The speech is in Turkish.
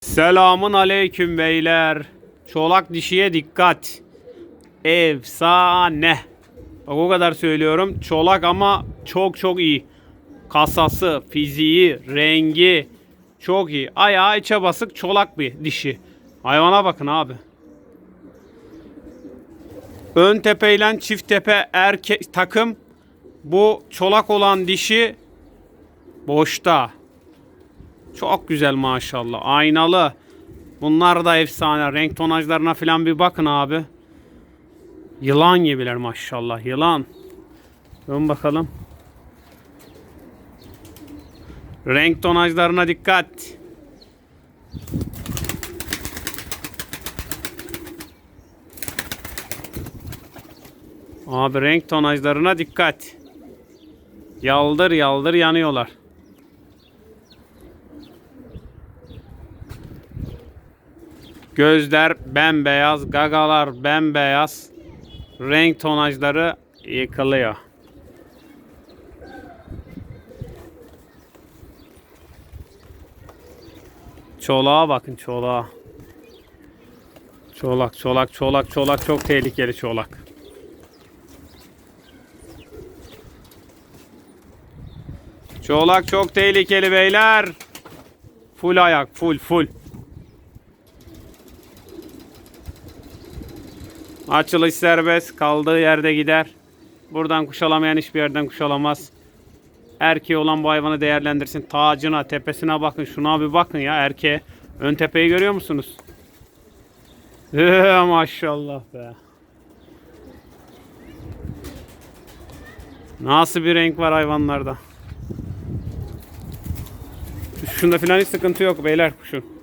Selamun aleyküm beyler. Çolak dişiye dikkat. Efsane. Bak o kadar söylüyorum. Çolak ama çok çok iyi. Kasası, fiziği, rengi çok iyi. Ayağı içe basık çolak bir dişi. Hayvana bakın abi. Ön tepe ile çift tepe erkek takım. Bu çolak olan dişi boşta. Çok güzel maşallah. Aynalı. Bunlar da efsane. Renk tonajlarına falan bir bakın abi. Yılan gibiler maşallah. Yılan. Dön bakalım. Renk tonajlarına dikkat. Abi renk tonajlarına dikkat. Yaldır yaldır yanıyorlar. Gözler bembeyaz, gagalar bembeyaz. Renk tonajları yıkılıyor. Çolağa bakın çolağa. Çolak, çolak, çolak, çolak çok tehlikeli çolak. Çolak çok tehlikeli beyler. Full ayak, full, full. Açılış serbest. Kaldığı yerde gider. Buradan kuş alamayan hiçbir yerden kuş alamaz. Erkeği olan bu hayvanı değerlendirsin. Tacına, tepesine bakın. Şuna bir bakın ya erkeğe. Ön tepeyi görüyor musunuz? Maşallah be. Nasıl bir renk var hayvanlarda. Şunda filan hiç sıkıntı yok beyler kuşun.